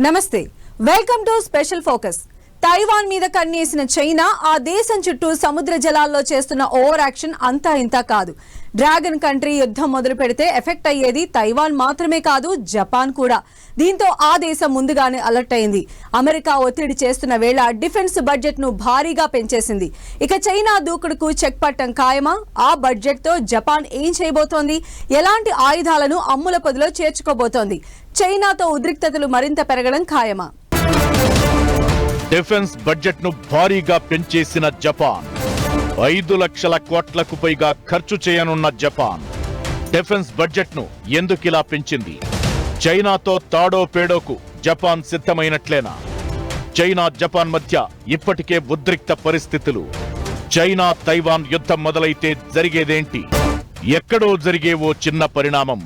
నమస్తే. Welcome to special focus. Taiwan మీద కన్నేసిన చైనా ఆ దేశం చుట్టూ సముద్ర జలాల్లో చేస్తున్న ఓవర్ యాక్షన్ అంతా ఇంత కాదు. డ్రాగన్ కంట్రీ యుద్ధం మొదలు పెడితే ఎఫెక్ట్ అయ్యేది తైవాన్ మాత్రమే కాదు జపాన్ కూడా. దీంతో ఆ దేశం ముందుగానే అలర్ట్ అయింది. అమెరికా ఒత్తిడి చేస్తున్న వేళ డిఫెన్స్ బడ్జెట్ను భారీగా పెంచేసింది. ఇక చైనా దూకుడుకు చెక్ పట్టం ఖాయమా? ఆ బడ్జెట్తో జపాన్ ఏం చేయబోతోంది? ఎలాంటి ఆయుధాలను అమ్ముల పొదిలో చేర్చుకోబోతోంది? చైనాతో ఉద్రిక్తతలు మరింత పెరగడం ఖాయమా? డిఫెన్స్ బడ్జెట్ను భారీగా పెంచేసిన జపాన్. ఐదు లక్షల కోట్లకు పైగా ఖర్చు చేయనున్న జపాన్. డిఫెన్స్ బడ్జెట్ను ఎందుకిలా పెంచింది? చైనాతో తాడో పేడోకు జపాన్ సిద్ధమైనట్లేనా? చైనా జపాన్ మధ్య ఇప్పటికే ఉద్రిక్త పరిస్థితులు. చైనా తైవాన్ యుద్ధం మొదలైతే జరిగేదేంటి? ఎక్కడో జరిగే ఓ చిన్న పరిణామం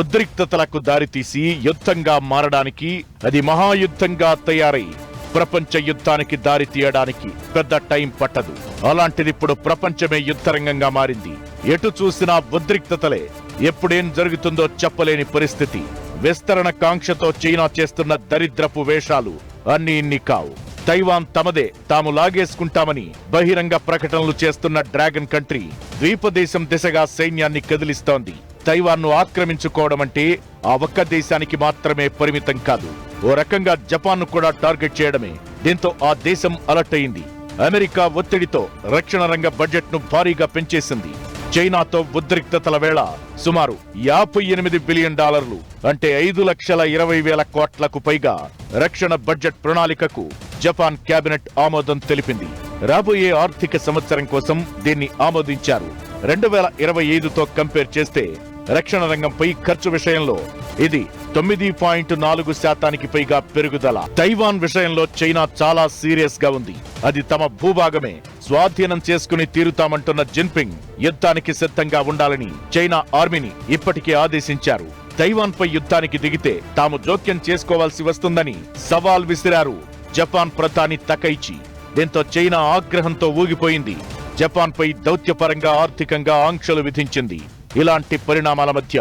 ఉద్రిక్తతలకు దారితీసి యుద్ధంగా మారడానికి అది మహాయుద్ధంగా తయారై ప్రపంచ యుద్ధానికి దారి తీయడానికి పెద్ద టైం పట్టదు. అలాంటిది ఇప్పుడు ప్రపంచమే యుద్ధరంగంగా మారింది. ఎటు చూసినా ఉద్రిక్తతలే. ఎప్పుడేం జరుగుతుందో చెప్పలేని పరిస్థితి. విస్తరణ కాంక్షతో చైనా చేస్తున్న దరిద్రపు వేషాలు అన్ని ఇన్ని కావు. తైవాన్ తమదే. తాము లాగేసుకుంటామని బహిరంగ ప్రకటనలు చేస్తున్న డ్రాగన్ కంట్రీ ద్వీపదేశం దిశగా సైన్యాన్ని కదిలిస్తోంది. తైవాన్ను ఆక్రమించుకోవడం అంటే ఆ ఒక్క దేశానికి మాత్రమే పరిమితం కాదు. ఓ రకంగా జపాన్ను కూడా టార్గెట్ చేయడమే. దీంతో ఆ దేశం అలర్ట్ అయింది. అమెరికా ఒత్తిడితో రక్షణ రంగ బడ్జెట్ను భారీగా పెంచేసింది. చైనాతో ఉద్రిక్తతల వేళ సుమారు యాభై ఎనిమిది బిలియన్ డాలర్లు అంటే ఐదు లక్షల ఇరవై వేల కోట్లకు పైగా రక్షణ బడ్జెట్ ప్రణాళికకు జపాన్ కేబినెట్ ఆమోదం తెలిపింది. రాబోయే ఆర్థిక సంవత్సరం కోసం దీన్ని ఆమోదించారు. రెండు వేల ఇరవై ఐదుతో కంపేర్ చేస్తే రక్షణ రంగంపై ఖర్చు విషయంలో ఇది తొమ్మిది పాయింట్ నాలుగు శాతానికి పైగా పెరుగుదల. తైవాన్ విషయంలో చైనా చాలా సీరియస్గా ఉంది. అది తమ భూభాగమే. స్వాధీనం చేసుకుని తీరుతామంటున్న జిన్పింగ్ యుద్ధానికి సిద్ధంగా ఉండాలని చైనా ఆర్మీని ఇప్పటికే ఆదేశించారు. తైవాన్ పై యుద్ధానికి దిగితే తాము జోక్యం చేసుకోవాల్సి వస్తుందని సవాల్ విసిరారు జపాన్ ప్రధాని తకైచి. దీంతో చైనా ఆగ్రహంతో ఊగిపోయింది. జపాన్ పై దౌత్యపరంగా ఆర్థికంగా ఆంక్షలు విధించింది. ఇలాంటి పరిణామాల మధ్య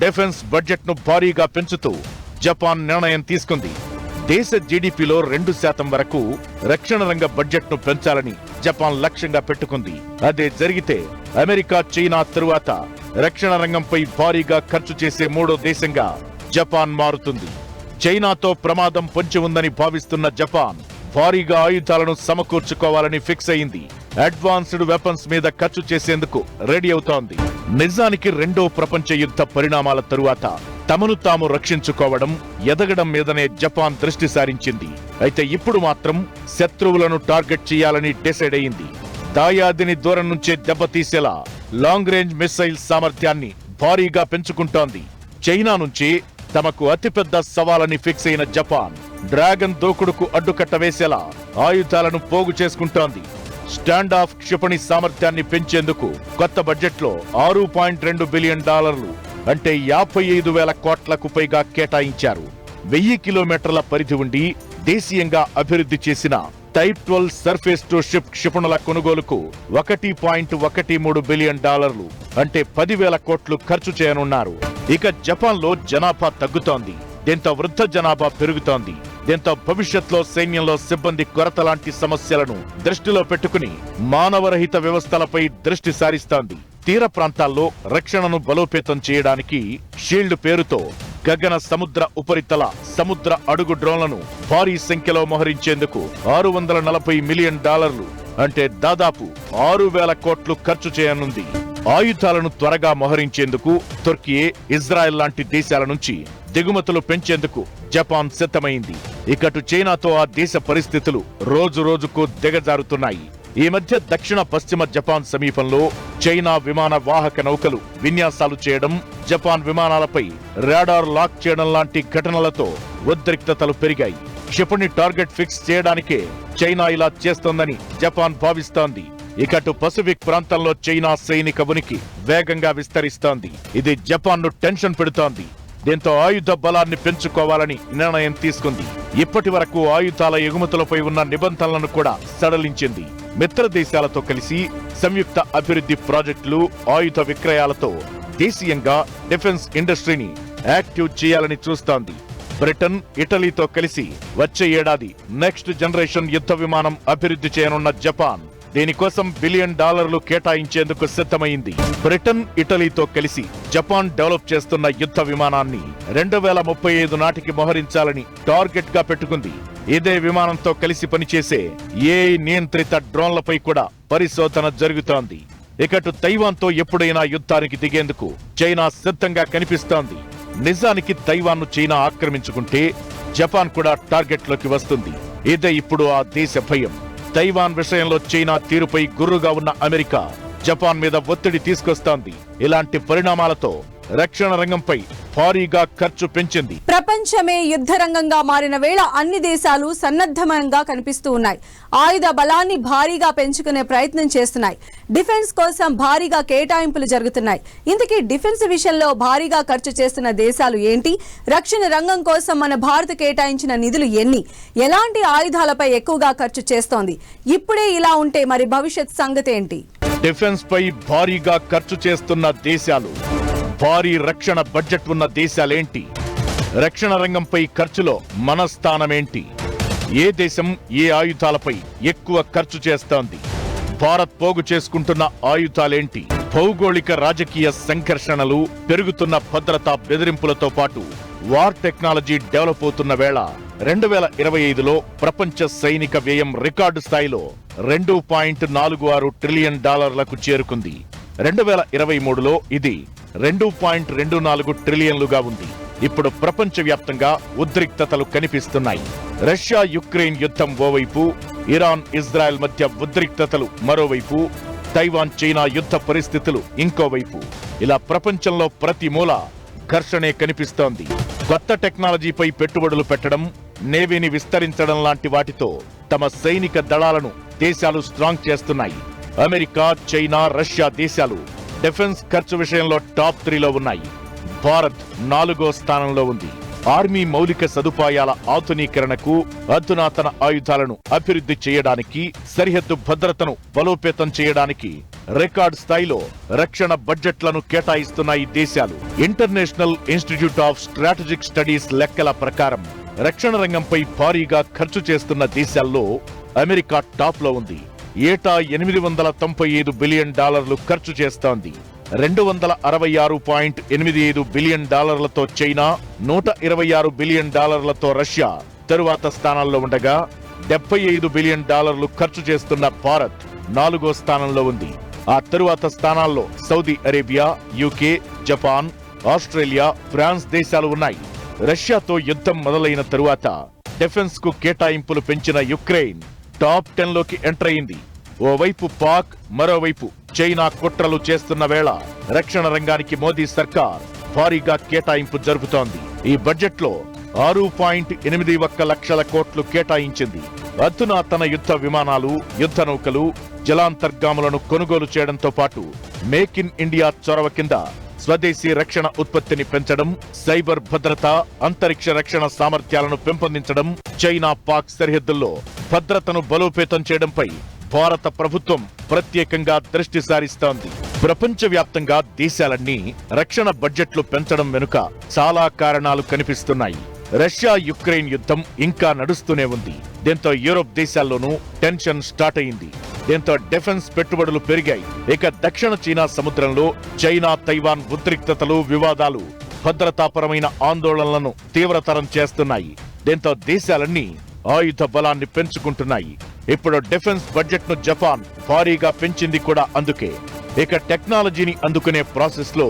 డిఫెన్స్ బడ్జెట్ను భారీగా పెంచుతూ జపాన్ నిర్ణయం తీసుకుంది. దేశ జీడిపిలో రెండు శాతం వరకు రక్షణ రంగ బడ్జెట్ను పెంచాలని జపాన్ లక్ష్యంగా పెట్టుకుంది. అదే జరిగితే అమెరికా చైనా తరువాత రక్షణ రంగంపై భారీగా ఖర్చు చేసే మూడో దేశంగా జపాన్ మారుతుంది. చైనాతో ప్రమాదం పొంచి ఉందని భావిస్తున్న జపాన్ భారీగా ఆయుధాలను సమకూర్చుకోవాలని ఫిక్స్ అయింది. అడ్వాన్స్డ్ వెపన్స్ మీద ఖర్చు చేసేందుకు రెడీ అవుతోంది. నిజానికి రెండో ప్రపంచ యుద్ధ పరిణామాల తరువాత తమను తాము రక్షించుకోవడం ఎదగడం మీదనే జపాన్ దృష్టి సారించింది. అయితే ఇప్పుడు మాత్రం శత్రువులను టార్గెట్ చేయాలని డిసైడ్ అయింది. దాయాదిని దూరం నుంచే దెబ్బతీసేలా లాంగ్ రేంజ్ మిస్సైల్ సామర్థ్యాన్ని భారీగా పెంచుకుంటోంది. చైనా నుంచి తమకు అతిపెద్ద సవాలని ఫిక్స్ అయిన జపాన్ డ్రాగన్ దూకుడుకు అడ్డుకట్ట వేసేలా ఆయుధాలను పోగు చేసుకుంటోంది. స్టాండ్ ఆఫ్ క్షిపణి సామర్థ్యాన్ని పెంచేందుకు కొత్త బడ్జెట్లో ఆరు పాయింట్ రెండు బిలియన్ డాలర్లు అంటే యాభై ఐదు వేల కోట్లకు పైగా కేటాయించారు. వెయ్యి కిలోమీటర్ల పరిధి ఉండి దేశీయంగా అభివృద్ధి చేసిన type twelve surface to ship క్షిపణుల కొనుగోలుకు ఒకటి పాయింట్ ఒకటి మూడు బిలియన్ డాలర్లు అంటే పదివేల కోట్లు ఖర్చు చేయనున్నారు. ఇక జపాన్లో జనాభా తగ్గుతోంది. దీంతో వృద్ధ జనాభా పెరుగుతోంది. దీంతో భవిష్యత్లో సైన్యంలో సిబ్బంది కొరత లాంటి సమస్యలను దృష్టిలో పెట్టుకుని మానవరహిత వ్యవస్థలపై దృష్టి సారిస్తాంది. తీర ప్రాంతాల్లో రక్షణను బలోపేతం చేయడానికి షీల్డ్ పేరుతో గగన సముద్ర ఉపరితల సముద్ర అడుగు డ్రోన్లను భారీ సంఖ్యలో మోహరించేందుకు ఆరు వందల నలభై మిలియన్ డాలర్లు అంటే దాదాపు ఆరు వేల కోట్లు ఖర్చు చేయనుంది. ఆయుధాలను త్వరగా మోహరించేందుకు తుర్కియే ఇజ్రాయెల్ లాంటి దేశాల నుంచి దిగుమతులు పెంచేందుకు జపాన్ సిద్ధమైంది. ఇకటు చైనాతో ఆ దేశ పరిస్థితులు రోజు రోజుకు దిగజారుతున్నాయి. ఈ మధ్య దక్షిణ పశ్చిమ జపాన్ సమీపంలో చైనా విమాన వాహక నౌకలు విన్యాసాలు చేయడం జపాన్ విమానాలపై రాడార్ లాక్ చేయడం లాంటి ఘటనలతో ఉద్రిక్తతలు పెరిగాయి. క్షిపణి టార్గెట్ ఫిక్స్ చేయడానికే చైనా ఇలా చేస్తోందని జపాన్ భావిస్తోంది. ఇకటు పసిఫిక్ ప్రాంతంలో చైనా సైనిక ఉనికి వేగంగా విస్తరిస్తోంది. ఇది జపాన్ను టెన్షన్ పెడుతోంది. దీంతో ఆయుధ బలాన్ని పెంచుకోవాలని నిర్ణయం తీసుకుంది. ఇప్పటి వరకు ఆయుధాల ఎగుమతులపై ఉన్న నిబంధనలను కూడా సడలించింది. మిత్ర దేశాలతో కలిసి సంయుక్త అభివృద్ధి ప్రాజెక్టులు ఆయుధ విక్రయాలతో దేశీయంగా డిఫెన్స్ ఇండస్ట్రీని యాక్టివ్ చేయాలని చూస్తోంది. బ్రిటన్ ఇటలీతో కలిసి వచ్చే ఏడాది నెక్స్ట్ జనరేషన్ యుద్ధ విమానం అభివృద్ధి చేయనున్న జపాన్. దీనికోసం బిలియన్ డాలర్లు కేటాయించేందుకు సిద్ధమైంది. బ్రిటన్ ఇటలీతో కలిసి జపాన్ డెవలప్ చేస్తున్న యుద్ధ విమానాన్ని రెండు వేల ముప్పై ఐదు నాటికి మోహరించాలని టార్గెట్గా పెట్టుకుంది. ఇదే విమానంతో కలిసి పనిచేసే ఏ నియంత్రిత డ్రోన్లపై కూడా పరిశోధన జరుగుతోంది. ఇకటు తైవాన్తో ఎప్పుడైనా యుద్ధానికి దిగేందుకు చైనా సిద్ధంగా కనిపిస్తోంది. నిజానికి తైవాన్ను చైనా ఆక్రమించుకుంటే జపాన్ కూడా టార్గెట్లోకి వస్తుంది. ఇదే ఇప్పుడు ఆ దేశ భయం. తైవాన్ విషయంలో చైనా తీరుపై గుర్రుగా ఉన్న అమెరికా జపాన్ మీద ఒత్తిడి తీసుకొస్తోంది. ఇలాంటి పరిణామాలతో రక్షణ రంగంపై భారీగా ఖర్చు పెంచింది. ప్రపంచమే యుద్ధ రంగంగా మారిన వేళ అన్ని దేశాలు సన్నద్ధమంగా కనిపిస్తూ ఉన్నాయి. ఆయుధ బలాన్ని భారీగా పెంచుకునే ప్రయత్నం చేస్తున్నాయి. డిఫెన్స్ కోసం భారీగా కేటాయింపులు జరుగుతున్నాయి. ఇంతకీ డిఫెన్స్ విషయంలో భారీగా ఖర్చు చేస్తున్న దేశాలు ఏంటి? రక్షణ రంగం కోసం మన భారత్ కేటాయించిన నిధులు ఎన్ని? ఎలాంటి ఆయుధాలపై ఎక్కువగా ఖర్చు చేస్తోంది? ఇప్పుడే ఇలా ఉంటే మరి భవిష్యత్ సంగతి ఏంటి డిఫెన్స్ పై భారీగా ఖర్చు చేస్తున్న దేశాలు. భారీ రక్షణ బడ్జెట్ ఉన్న దేశాలేంటి? రక్షణ రంగంపై ఖర్చులో మన స్థానమేంటి ఏ దేశం ఏ ఆయుధాలపై ఎక్కువ ఖర్చు చేస్తోంది? భారత్ పోగు చేసుకుంటున్న ఆయుధాలేంటి? భౌగోళిక రాజకీయ సంఘర్షణలు పెరుగుతున్న భద్రతా బెదిరింపులతో పాటు వార్ టెక్నాలజీ డెవలప్ అవుతున్న వేళ రెండు వేల ఇరవై ఐదులో ప్రపంచ సైనిక వ్యయం రికార్డు స్థాయిలో రెండు పాయింట్ నాలుగు ఆరు ట్రిలియన్ డాలర్లకు చేరుకుంది. రెండు వేల ఇరవై మూడులో ఇది రెండు పాయింట్ రెండు నాలుగు ట్రిలియన్లుగా ఉంది. ఇప్పుడు ప్రపంచవ్యాప్తంగా ఉద్రిక్తతలు కనిపిస్తున్నాయి. రష్యా యుక్రెయిన్ యుద్ధం ఓవైపు ఇరాన్ ఇజ్రాయెల్ మధ్య ఉద్రిక్తతలు మరోవైపు తైవాన్ చైనా యుద్ధ పరిస్థితులు ఇంకోవైపు. ఇలా ప్రపంచంలో ప్రతి మూల ఘర్షణే కనిపిస్తోంది. కొత్త టెక్నాలజీపై పెట్టుబడులు పెట్టడం నేవీని విస్తరించడం లాంటి వాటితో తమ సైనిక దళాలను దేశాలు స్ట్రాంగ్ చేస్తున్నాయి. అమెరికా చైనా రష్యా దేశాలు డిఫెన్స్ ఖర్చు విషయంలో టాప్ త్రీలో ఉన్నాయి. భారత్ నాలుగో స్థానంలో ఉంది. ఆర్మీ మౌలిక సదుపాయాల ఆధునీకరణకు అధునాతన ఆయుధాలను అభివృద్ధి చేయడానికి సరిహద్దు భద్రతను బలోపేతం చేయడానికి రికార్డ్ స్థాయిలో రక్షణ బడ్జెట్లను కేటాయిస్తున్నాయి దేశాలు. International Institute of Strategic Studies లెక్కల ప్రకారం రక్షణ రంగంపై భారీగా ఖర్చు చేస్తున్న దేశాల్లో అమెరికా టాప్లో ఉంది. ఏటా ఎనిమిది వందల తొంభై ఐదు బిలియన్ డాలర్లు ఖర్చు చేస్తోంది. రెండు వందల అరవై ఆరు పాయింట్ ఎనిమిది ఐదు బిలియన్ డాలర్లతో చైనా నూట ఇరవై ఆరు బిలియన్ డాలర్లతో రష్యా. తరువాత స్థానాల్లో ఉండగా డెబ్బై ఐదు బిలియన్ డాలర్లు ఖర్చు చేస్తున్న భారత్ నాలుగో స్థానంలో ఉంది. ఆ తరువాత స్థానాల్లో Saudi Arabia UK Japan Australia France దేశాలు ఉన్నాయి. రష్యాతో యుద్ధం మొదలైన తరువాత డిఫెన్స్కు కేటాయింపులు పెంచిన యుక్రెయిన్ టాప్ టెన్లోకి ఎంటర్ అయింది ఓవైపు పాక్ మరోవైపు చైనా కుట్రలు చేస్తున్న వేళ రక్షణ రంగానికి మోదీ సర్కార్ భారీగా కేటాయింపు జరుపుతోంది. ఈ బడ్జెట్లో ఆరు పాయింట్ ఎనిమిది ఒక్క లక్షల కోట్లు కేటాయించింది. అధునాతన యుద్ధ విమానాలు యుద్ధ నౌకలు జలాంతర్గాములను కొనుగోలు చేయడంతో పాటు మేక్ ఇన్ ఇండియా చొరవ కింద స్వదేశీ రక్షణ ఉత్పత్తిని పెంచడం సైబర్ భద్రత అంతరిక్ష రక్షణ సామర్థ్యాలను పెంపొందించడం చైనా పాక్ సరిహద్దుల్లో భద్రతను బలోపేతం చేయడంపై భారత ప్రభుత్వం ప్రత్యేకంగా దృష్టి సారిస్తోంది. ప్రపంచవ్యాప్తంగా దేశాలన్నీ రక్షణ బడ్జెట్లు పెంచడం వెనుక చాలా కారణాలు కనిపిస్తున్నాయి. రష్యా యుక్రెయిన్ యుద్ధం ఇంకా నడుస్తూనే ఉంది. దీంతో యూరోప్ దేశాల్లోనూ టెన్షన్ స్టార్ట్ అయింది. దీంతో డిఫెన్స్ పెట్టుబడులు పెరిగాయి. ఇక దక్షిణ చైనా సముద్రంలో చైనా తైవాన్ ఉద్రిక్తతలు వివాదాలు భద్రతాపరమైన ఆందోళనలను తీవ్రతరం చేస్తున్నాయి. దీంతో దేశాలన్నీ ఆయుధ బలాన్ని పెంచుకుంటున్నాయి. ఇప్పుడు డిఫెన్స్ బడ్జెట్ను జపాన్ భారీగా పెంచింది కూడా అందుకే. ఇక టెక్నాలజీని అందుకునే ప్రాసెస్లో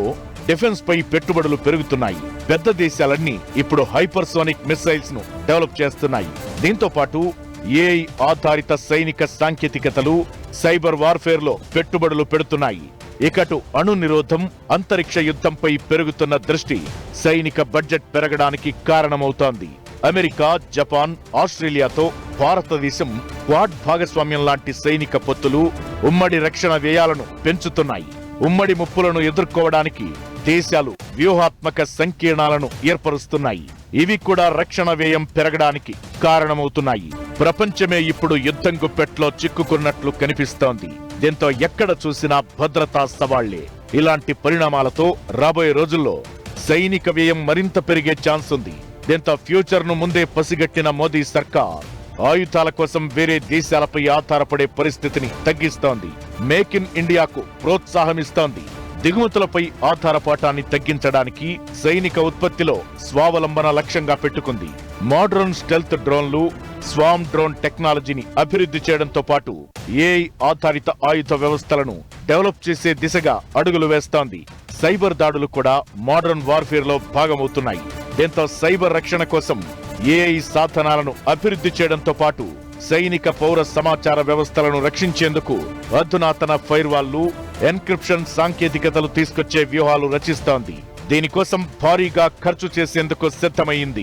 డిఫెన్స్ పై పెట్టుబడులు పెరుగుతున్నాయి. పెద్ద దేశాలన్నీ ఇప్పుడు హైపర్సోనిక్ మిసైల్స్ను డెవలప్ చేస్తున్నాయి. దీంతో పాటు ఏఐ ఆధారిత సైనిక సాంకేతికతలు సైబర్ వార్ఫేర్లో పెట్టుబడులు పెడుతున్నాయి. ఇకటు అణు నిరోధం అంతరిక్ష యుద్ధంపై పెరుగుతున్న దృష్టి సైనిక బడ్జెట్ పెరగడానికి కారణమవుతోంది. అమెరికా జపాన్ ఆస్ట్రేలియాతో భారతదేశం క్వాడ్ భాగస్వామ్యం లాంటి సైనిక పొత్తులు ఉమ్మడి రక్షణ వ్యయాలను పెంచుతున్నాయి. ఉమ్మడి ముప్పులను ఎదుర్కోవడానికి దేశాలు వ్యూహాత్మక సంకీర్ణాలను ఏర్పరుస్తున్నాయి. ఇవి కూడా రక్షణ వ్యయం పెరగడానికి కారణమవుతున్నాయి. ప్రపంచమే ఇప్పుడు యుద్ధం గుప్పెట్లో చిక్కుకున్నట్లు కనిపిస్తోంది. దీంతో ఎక్కడ చూసినా భద్రతా సవాళ్ళే ఇలాంటి పరిణామాలతో రాబోయే రోజుల్లో సైనిక వ్యయం మరింత పెరిగే ఛాన్స్ ఉంది. దీంతో ఫ్యూచర్ను ముందే పసిగట్టిన మోదీ సర్కార్ ఆయుధాల కోసం వేరే దేశాలపై ఆధారపడే పరిస్థితిని తగ్గిస్తోంది. మేక్ ఇన్ ఇండియాకు ప్రోత్సాహమిస్తోంది. దిగుమతులపై ఆధారపాటాన్ని తగ్గించడానికి సైనిక ఉత్పత్తిలో స్వావలంబన లక్ష్యంగా పెట్టుకుంది. మోడర్న్ స్టెల్త్ డ్రోన్లు స్వామ్ డ్రోన్ టెక్నాలజీని అభివృద్ధి చేయడంతో పాటు ఏఐ ఆధారిత ఆయుధ వ్యవస్థలను డెవలప్ చేసే దిశగా అడుగులు వేస్తోంది. సైబర్ దాడులు కూడా మోడర్న్ వార్ఫేర్లో భాగమవుతున్నాయి. దీంతో సైబర్ రక్షణ కోసం ఏఐ సాధనాలను అభివృద్ధి చేయడంతో పాటు సైనిక పౌర సమాచార వ్యవస్థలను రక్షించేందుకు అధునాతన ఫైర్వాళ్ళు ఎన్క్రిప్షన్ సాంకేతికతలు తీసుకొచ్చే వ్యూహాలు రచిస్తోంది. దీనికోసం భారీగా ఖర్చు చేసేందుకు సిద్ధమైంది.